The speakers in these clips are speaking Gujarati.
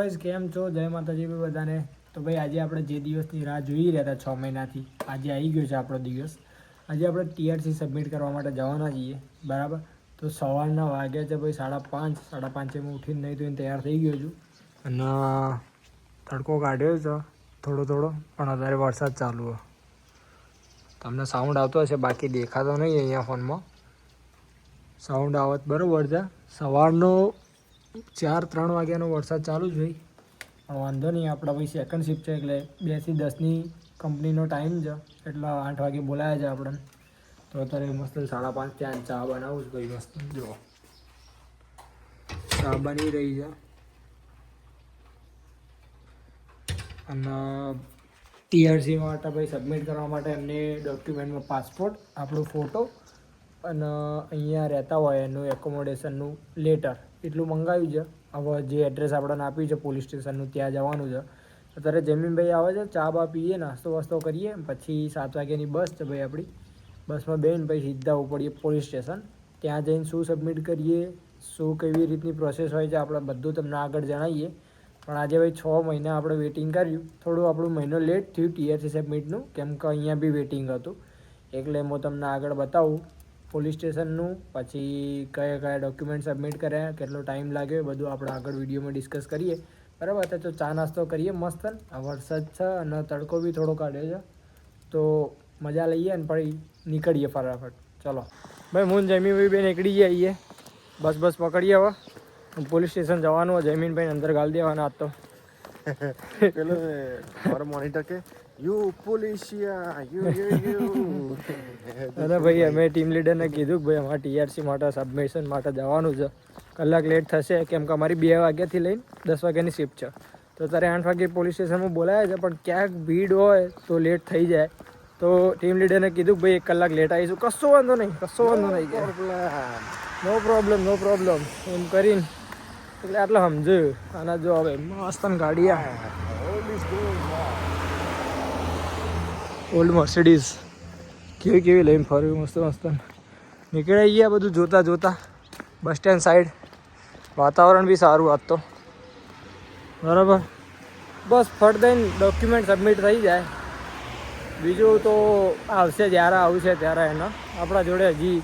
ગાઈઝ કેમ છો? જય માતાજી ભાઈ બધાને. તો ભાઈ, આજે આપણે જે દિવસની રાહ જોઈ રહ્યા હતા છ મહિનાથી, આજે આવી ગયો છે આપણો દિવસ. આજે આપણે ટીઆરસી સબમિટ કરવા માટે જવાના છીએ, બરાબર? તો સવારના વાગ્યા છે ભાઈ, સાડા પાંચ, સાડા પાંચે હું ઉઠીને નહીં ધોઈને તૈયાર થઈ ગયો છું. અને તડકો કાઢ્યો છે, થોડો થોડો, પણ અત્યારે વરસાદ ચાલુ હોય તમને સાઉન્ડ આવતો હશે, બાકી દેખાતો નહીં અહીંયા ફોનમાં. સાઉન્ડ આવત બરાબર છે. સવારનો ચાર, ત્રણ વાગ્યાનો વરસાદ ચાલુ જ હોય. પણ વાંધો નહીં, આપણા ભાઈ સેકન્ડ શિફ્ટ છે એટલે બેથી દસની કંપનીનો ટાઈમ છે એટલે આઠ વાગે બોલાયા છે આપણને. તો અત્યારે મસ્ત સાડા પાંચ ત્યાં ચા બનાવું છું ભાઈ, મસ્ત. જુઓ. ચા બની રહી છે. અને ટીઆરસી માટે ભાઈ સબમિટ કરવા માટે એમને ડોક્યુમેન્ટમાં પાસપોર્ટ આપણો ફોટો અને અહીંયા રહેતા હોય એનું એકોમોડેશનનું લેટર એટલું મંગાવ્યું છે. હવે જે એડ્રેસ આપણને આપ્યું છે પોલીસ સ્ટેશનનું ત્યાં જવાનું છે. અત્યારે જમીનભાઈ આવે છે, ચા બા પીએ, નાસ્તો વાસ્તો કરીએ, પછી સાત વાગ્યાની બસ છે ભાઈ આપણી. બસમાં બેન પછી સીધા ઉપડીએ પોલીસ સ્ટેશન ત્યાં જઈને શું સબમિટ કરીએ, શું કેવી રીતની પ્રોસેસ હોય છે આપણે બધું તમને આગળ જણાવીએ. પણ આજે ભાઈ છ મહિના આપણે વેઇટિંગ કર્યું. થોડું આપણું મહિનો લેટ થયું ટીઆરસી સબમિટનું કેમ કે અહીંયા બી વેઇટિંગ હતું. એટલે હું તમને આગળ બતાવું. પોલીસ સ્ટેશનનું, પછી કયા કયા ડોક્યુમેન્ટ સબમિટ કર્યા, કેટલો ટાઈમ લાગ્યો, એ બધું આપણે આગળ વિડીયોમાં ડિસ્કસ કરીએ. બરાબર? તો તો ચા નાસ્તો કરીએ મસ્ત. વરસાદ છે અને તડકો બી થોડો કાઢ્યો છે. તો મજા લઈએ અને પછી નીકળીએ ફટાફટ. ચલો. ભાઈ હું જમીનભાઈ બેન નીકળી જઈએ બસ બસ પકડીએ હવે. પોલીસ સ્ટેશન જવાનું જમીનભાઈ અંદર ગાળી દેવાના આજ તો. પેલો મારો મોનિટર કે યુ પોલીસિયા યુ યુ યુ અને ભાઈ અમે ટીમ લીડરને કીધું કે ભાઈ અમારે ટીઆરસી માટે સબમિશન માટે જવાનું છે. કલાક લેટ થશે કેમ કે અમારી બે વાગ્યાથી લઈને દસ વાગ્યાની શિફ્ટ છે. તો તારે આઠ વાગે પોલીસ સ્ટેશનમાં બોલાયા છે પણ ક્યાંક ભીડ હોય તો લેટ થઈ જાય. તો ટીમ લીડરને કીધું કે ભાઈ એક કલાક લેટ આવીશું. કશો વાંધો નહીં કશો વાંધો નહીં. નો પ્રોબ્લેમ નો પ્રોબ્લેમ એમ કરીને એટલે આટલે સમજ્યું. આના જો હવે મસ્ત ગાડી ઓલ્ડ મર્સિડીઝ કેવી કેવી લઈને ફરવી મસ્ત મસ્ત. નીકળાઈ ગયા બધું જોતા જોતા. બસ સ્ટેન્ડ સાઈડ વાતાવરણ બી સારું આજ તો. બરાબર. બસ ફટ દઈને ડોક્યુમેન્ટ સબમિટ થઈ જાય. બીજું તો આવશે, જ્યારે આવશે, ત્યારે એના. આપણા જોડે હજી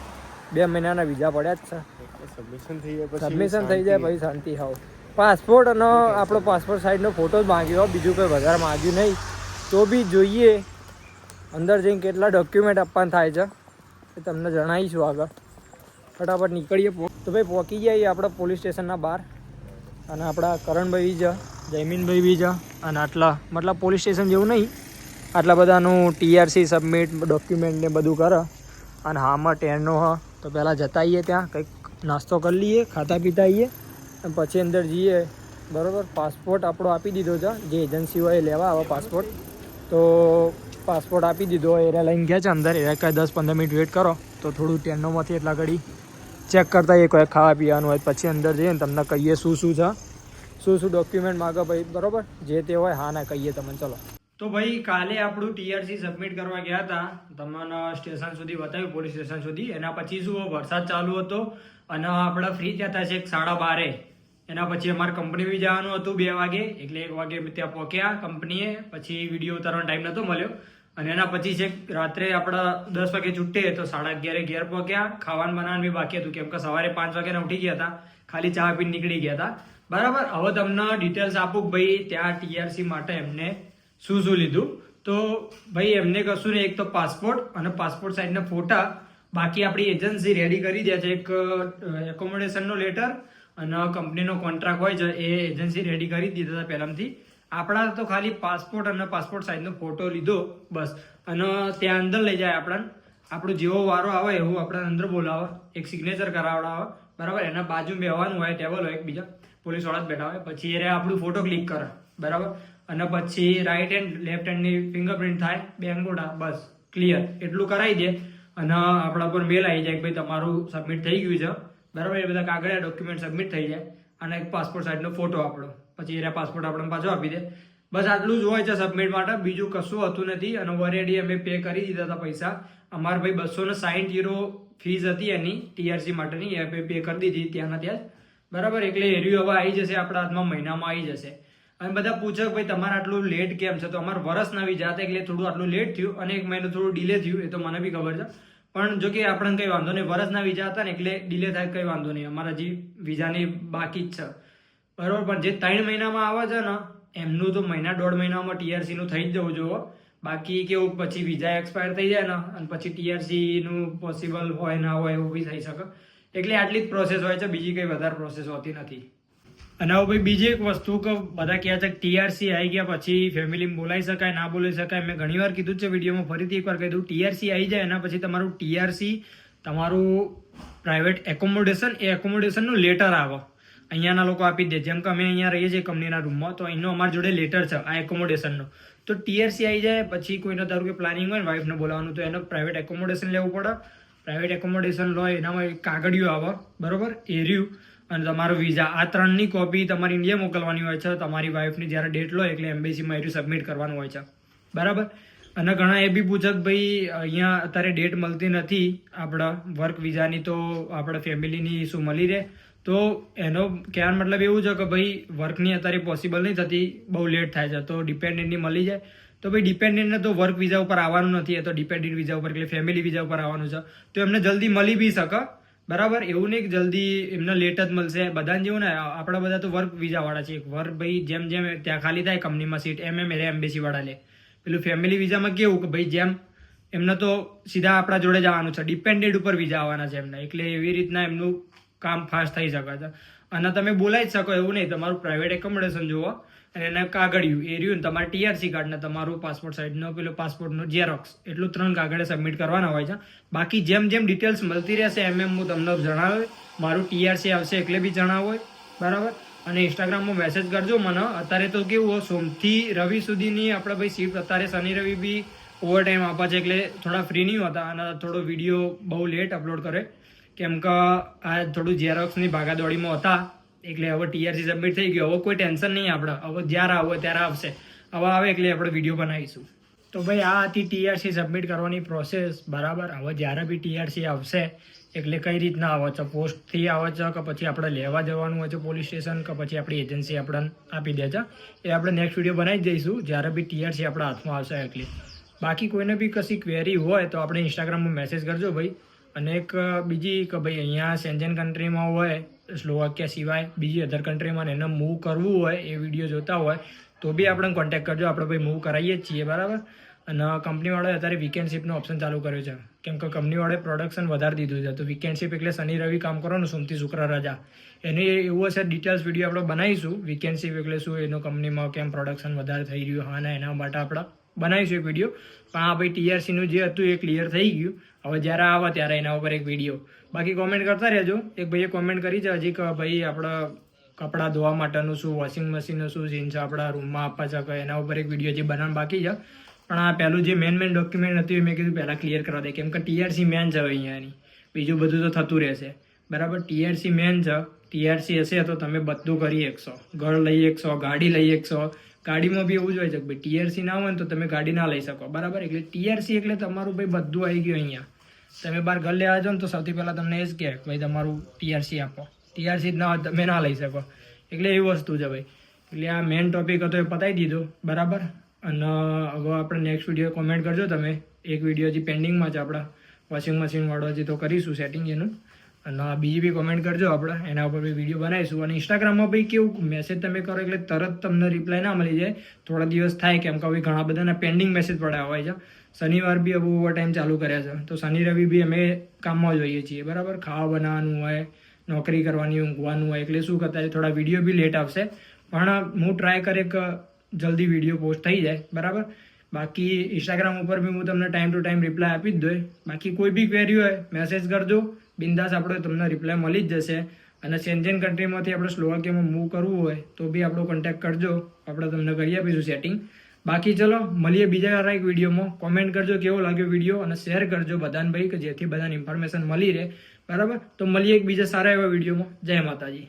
બે મહિનાના વિઝા પડ્યા જ છે. સબમિશન થઈ જાય પછી સબમિશન થઈ જાય પછી શાંતિ હોવ. પાસપોર્ટ અને આપણો પાસપોર્ટ સાઈઝનો ફોટો જ માંગ્યો બીજું કંઈ વધારે માંગ્યું નહીં. તો બી જોઈએ. અંદર જઈને કેટલા ડોક્યુમેન્ટ આપવાના થાય છે એ તમને જણાવીશું આગળ. ફટાફટ નીકળીએ તો ભાઈ પહોંચી જઈએ આપણા પોલીસ સ્ટેશનના બહાર. અને આપણા કરણભાઈ બી છે જયમીનભાઈ બી જ અને આટલા મતલબ પોલીસ સ્ટેશન જેવું નહીં. આટલા બધાનું ટીઆરસી સબમિટ ડોક્યુમેન્ટ ને બધું કરે. અને હામાં ટેનનો હ. તો પહેલાં જતા આવીએ ત્યાં કંઈક નાસ્તો કરી લઈએ ખાતા પીતા આવીએ અને પછી અંદર જઈએ. બરાબર? પાસપોર્ટ આપણો આપી દીધો છે. જે એજન્સી હોય એ લેવા આવે પાસપોર્ટ. તો પાસપોર્ટ આપી દીધો એને લઈને ગયા છે અંદર. એ કાંઈ દસ પંદર મિનિટ વેઇટ કરો. તો થોડું ટેનોમાંથી એટલા ઘડી ચેક કરતા એ કોઈ ખાવા પીવાનું હોય પછી અંદર જઈએ ને તમને કહીએ શું શું છે. શું શું ડોક્યુમેન્ટ માગે ભાઈ? બરાબર? જે તે હોય હા ના કહીએ તમને. ચલો. તો ભાઈ, કાલે આપણું ટીઆરસી સબમિટ કરવા ગયા હતા. તમને સ્ટેશન સુધી બતાવ્યું, પોલીસ સ્ટેશન સુધી. એના પછી શું, વરસાદ ચાલુ હતો અને આપણે ફ્રી હતા છેક સાડા બારે. એના પછી અમારે કંપની બી જવાનું હતું બે વાગે. એટલે એક વાગે ત્યાં પહોંચ્યા કંપનીએ પછી વીડિયો ઉતારવાનો ટાઈમ નહોતો મળ્યો. અને એના પછી છેક રાત્રે આપણા દસ વાગે છૂટે તો સાડા અગિયારે ઘેર પહોંચ્યા. ખાવાનું બનાવવાનું બી બાકી હતું. કેમ કે સવારે પાંચ વાગ્યાના ઉઠી ગયા હતા. ખાલી ચા પીને નીકળી ગયા હતા. બરાબર? હવે તમને ડિટેલ્સ આપું ભાઈ, ત્યાં ટીઆરસી માટે એમને શું શું લીધું તો ભાઈ, એમને કશું ને એક તો પાસપોર્ટ અને પાસપોર્ટ સાઇઝના ફોટા. બાકી આપણી એજન્સી રેડી કરી દે છે એક એકોમોડેશનનો લેટર અને કંપનીનો કોન્ટ્રાક્ટ હોય છે, એ એજન્સી રેડી કરી દીધા હતા પહેલાંથી. આપણા તો ખાલી પાસપોર્ટ અને પાસપોર્ટ સાઇઝનો ફોટો લીધો, બસ. અને ત્યાં અંદર લઈ જાય આપણને આપણો જેવો વારો આવે, એવું આપણા અંદર બોલાવે. એક સિગ્નેચર કરાવડાવે. બરાબર? એના બાજુ બેહવાનું હોય ટેબલ હોય એકબીજા. પોલીસવાળા જ બેઠા હોય. પછી એ આપણું ફોટો ક્લિક કરે. બરાબર? અને પછી રાઈટ હેન્ડ લેફ્ટ હેન્ડની ફિંગરપ્રિન્ટ થાય બે અંગૂઠા બસ ક્લિયર એટલું કરાવી દે અને આપણા પર મેલ આવી જાય કે ભાઈ તમારું સબમિટ થઈ ગયું છે. બરાબર? એ બધા કાગળિયા ડોક્યુમેન્ટ સબમિટ થઈ જાય અને એક પાસપોર્ટ સાઇઝનો ફોટો આપણો. પછી એના પાસપોર્ટ આપણને પાછો આપી દે. બસ આટલું જ હોય છે સબમિટ માટે. બીજું કશું હતું નથી અને ઓલરેડી અમે પે કરી દીધા હતા પૈસા. અમારે ભાઈ બસો ને સાહીઠ યુરો ફીસ હતી એની ટીઆરસી માટેની. એ પે કરી દીધી ત્યાંના ત્યાં બરાબર? એટલે એરિયો હવે આવી જશે, આપણા હાથમાં મહિનામાં આવી જશે. અને બધા પૂછે ભાઈ, તમારે આટલું લેટ કેમ છે? તો અમારે વરસ નવી હતા એટલે થોડું આટલું લેટ થયું અને એક મહિનો થોડું ડિલે થયું, એ તો મને બી ખબર છે. પણ જો કે આપણને કંઈ વાંધો નહીં વરસના વિઝા હતા ને એટલે ડિલે થાય, કંઈ વાંધો નહીં. અમારા હજી વિઝાની બાકી જ છે. બરાબર, પણ જે ત્રણ મહિનામાં આવે છે ને, એમનું તો મહિના દોઢ મહિનામાં ટીઆરસીનું થઈ જ જવું જોવો બાકી કેવું, પછી વિઝા એક્સપાયર થઈ જાય ને, અને પછી ટીઆરસીનું પોસિબલ હોય ના હોય એવું બી થઈ શકે. એટલે આટલી જ પ્રોસેસ હોય છે, બીજી કંઈ વધારે પ્રોસેસ હોતી નથી. અને હવે ભાઈ બીજી એક વસ્તુ કે બધા કહે છે ટીઆરસી આવી ગયા પછી ફેમિલી બોલાવી શકાય, ના બોલાવી શકાય. મેં ઘણી વાર કીધું છે વિડીયોમાં ફરીથી એકવાર કહી દઉં ટીઆરસી આવી જાય એના પછી તમારું ટીઆરસી તમારું પ્રાઇવેટ એકોમોડેશન એ એકોમોડેશનનું લેટર આવે. અહીંયાના લોકો આપી દે. જેમ કે અમે અહીંયા રહીએ છીએ કંપનીના રૂમમાં તો અહીંનો અમારી જોડે લેટર છે, આ એકોમોડેશનનો તો ટીઆરસી આવી જાય, પછી કોઈનો ધારો કે પ્લાનિંગ હોય ને વાઈફને બોલાવવાનું, તો એનો પ્રાઇવેટ એકોમોડેશન લેવું પડે. પ્રાઇવેટ એકોમોડેશન લો, એનામાં કાગળિયું આવે. બરોબર? એર્યું અને તમારો વિઝા આ ત્રણની કોપી તમારે ઇન્ડિયા મોકલવાની હોય છે, તમારી વાઈફની જ્યારે ડેટ લો એટલે એમ્બેસીમાં એટલું સબમિટ કરવાનું હોય છે. બરાબર? અને ઘણા એ બી પૂછે કે ભાઈ, અહીંયા અત્યારે ડેટ મળતી નથી, આપણા વર્ક વિઝાની તો આપણે ફેમિલીની શું મળી રહે? તો એનો કહેવાનો મતલબ એવું છે કે ભાઈ વર્કની અત્યારે પોસિબલ નહીં થતી, બહુ લેટ થાય છે, તો ડિપેન્ડન્ટની મળી જાય. તો ભાઈ ડિપેન્ડન્ટને તો વર્ક વિઝા ઉપર આવવાનું નથી, એ તો ડિપેન્ડન્ટ વિઝા ઉપર એટલે ફેમિલી વિઝા ઉપર આવવાનું છે. તો એમને જલ્દી મળી બી શકે બરાબર? એવું નહીં જલ્દી એમને લેટ જ મળશે. બધાને જેવું ને, આપણા બધા તો વર્ક વિઝા વાળા છે વર્ક ભાઈ જેમ જેમ ત્યાં ખાલી થાય કંપનીમાં સીટ એમ એમ એમ્બેસી વાળા લે. પેલું ફેમિલી વિઝામાં કેવું કે ભાઈ જેમ, એમને તો સીધા આપણા જોડે જવાનું છે. ડિપેન્ડેડ ઉપર વિઝા આવવાના છે એમને. એટલે એવી રીતના એમનું કામ ફાસ્ટ થઈ શકે છે. અને તમે બોલાવી જ શકો એવું નહીં. તમારું પ્રાઇવેટ એકોમોડેશન જુઓ અને એને કાગળિયું એ રહ્યું તમારે ટીઆરસી કાર્ડ ને તમારું પાસપોર્ટ સાઇઝનો પેલો પાસપોર્ટનો ઝેરોક્સ એટલું ત્રણ કાગળે સબમિટ કરવાના હોય છે. બાકી જેમ જેમ ડિટેલ્સ મળતી રહેશે, એમ એમ હું તમને જણાવે મારું ટીઆરસી આવશે એટલે બી જણાવો. બરાબર? અને ઇન્સ્ટાગ્રામમાં મેસેજ કરજો મને. અત્યારે તો કેવું હોય, સોમથી રવિ સુધીની આપણે ભાઈ શિફ્ટ અત્યારે શનિ રવિ બી ઓવર ટાઈમ આપવા છે એટલે થોડા ફ્રી નહીં હોતા અને થોડો વીડિયો બહુ લેટ અપલોડ કરે. કેમ કે આ થોડું ઝેરોક્સની ભાગાદોડીમાં હતા, એટલે હવે ટીઆરસી સબમિટ થઈ ગયો. હવે કોઈ ટેન્શન નહીં આપણે. હવે જ્યારે આવે ત્યારે આવશે. હવે આવે એટલે આપણે વીડિયો બનાવીશું. તો ભાઈ, આ હતી ટીઆરસી સબમિટ કરવાની પ્રોસેસ બરાબર? હવે જ્યારે બી ટીઆરસી આવશે, એટલે કઈ રીતના આવે છે? પોસ્ટથી આવે છે કે પછી આપણે લેવા જવાનું હોય છે પોલીસ સ્ટેશન કે પછી આપણી એજન્સી આપણને આપી દે છે? એ આપણે નેક્સ્ટ વીડિયો બનાવી દઈશું. જ્યારે બી ટીઆરસી આપણા હાથમાં આવશે, એટલે. બાકી કોઈને બી કશી ક્વેરી હોય તો આપણે ઇન્સ્ટાગ્રામમાં મેસેજ કરજો ભાઈ. અને એક બીજી કે ભાઈ અહીંયા સેન્જન કન્ટ્રીમાં હોય સ્લોવાકિયા સિવાય બીજી અધર કન્ટ્રીમાં એને મૂવ કરવું હોય, એ વીડિયો જોતા હોય, તો બી આપણે કોન્ટેક્ટ કરજો. આપણે ભાઈ મૂવ કરાવીએ જ છીએ, બરાબર? અને કંપનીવાળાએ અત્યારે વીકેન્ડ ઓપ્શન ચાલુ કર્યો છે. કેમ કે કંપનીવાળાએ પ્રોડક્શન વધારી દીધું છે. તો વીકેન્ડ શિપ એટલે શનિ, રવિ કામ કરવાનું સોમથી શુક્ર, રજા. એની એવું હશે ડિટેલ્સ વીડિયો આપણે બનાવીશું. વીકેન્ડ શિપ એટલે શું, એનો કંપનીમાં કેમ પ્રોડક્શન વધારે થઈ રહ્યું, હા ને એના માટે આપણે બનાવીશું એક વીડિયો પણ આ ભાઈ ટીઆરસીનું જે હતું એ ક્લિયર થઈ ગયું. હવે જ્યારે આવે ત્યારે એના ઉપર એક વીડિયો બાકી કોમેન્ટ કરતા રહેજો. એક ભાઈએ કોમેન્ટ કરી છે હજી કે ભાઈ આપણે કપડાં ધોવા માટેનું શું વોશિંગ મશીનનું શું સીન છે આપણા રૂમમાં આપવા છે એના ઉપર એક વીડિયો જે બનાવવાનું બાકી છે. પણ આ પહેલું જે મેન મેન ડોક્યુમેન્ટ હતું એ મેં કીધું પહેલાં ક્લિયર કરવા દે. કેમ કે ટીઆરસી મેન છે અહીંયાની બીજું બધું તો થતું રહેશે. બરાબર? ટીઆરસી મેન છે. ટીઆરસી હશે તો તમે બધું કરી શકશો ઘર લઈ શકશો ગાડી લઈ શકશો ગાડીમાં બી એવું જ હોય છે કે ભાઈ ટીઆરસી ના હોય ને તો તમે ગાડી ના લઈ શકો. બરાબર? એટલે ટીઆરસી એટલે તમારું ભાઈ બધું આવી ગયું અહીંયા. તમે બહાર ઘર લેવા જાઓ ને તો સૌથી પહેલાં તમને એ જ કહે ભાઈ તમારું ટીઆરસી આપો. ટીઆરસી જ ના તમે ના લઈ શકો. એટલે એવી વસ્તુ છે ભાઈ. એટલે આ મેઇન ટોપિક હતો એ પતાવી દીધો. બરાબર? અને હવે આપણે નેક્સ્ટ વીડિયો કોમેન્ટ કરજો તમે. એક વીડિયો હજી પેન્ડિંગમાં છે આપણા. વોશિંગ મશીનવાળો હજી તો કરીશું સેટિંગ એનું. અને બીજી બી કોમેન્ટ કરજો આપણે. એના ઉપર બી વીડિયો બનાવીશું. અને ઇન્સ્ટાગ્રામમાં ભાઈ કેવું મેસેજ તમે કરો એટલે તરત તમને રિપ્લાય ના મળી જાય. થોડા દિવસ થાય કેમ કે હવે ઘણા બધાના પેન્ડિંગ મેસેજ પડ્યા હોય છે. શનિવાર બી હવે ઓવર ટાઈમ ચાલુ કર્યા છે. તો શનિ રવિ બી અમે કામમાં જોઈએ છીએ. બરાબર? ખાવા બનાવવાનું હોય, નોકરી કરવાની, ઊંઘવાનું હોય, એટલે શું કરતા થોડા વીડિયો બી લેટ આવશે. પણ હું ટ્રાય કરે કે જલ્દી વીડિયો પોસ્ટ થઈ જાય. બરાબર? બાકી ઇન્સ્ટાગ્રામ ઉપર બી હું તમને ટાઈમ ટુ ટાઈમ રિપ્લાય આપી જ દઉં. બાકી કોઈ બી ક્વેરી હોય મેસેજ કરજો. બિંદાસ આપણે તમને રિપ્લાય મળી જ જશે. અને સેન્જેન કન્ટ્રીમાંથી આપણે સ્લોવાકિયામાં મૂવ કરવું હોય, તો બી આપણો કોન્ટેક્ટ કરજો. આપણે તમને કરી આપીશું સેટિંગ બાકી ચલો, મળીએ બીજા એક વિડીયોમાં. કોમેન્ટ કરજો કેવો લાગ્યો વીડિયો અને શેર કરજો બધાને ભાઈ, કે જેથી બધાને ઇન્ફોર્મેશન મળી રહે. બરાબર? તો મળીએ એક બીજા સારા એવા વિડીયોમાં. જય માતાજી.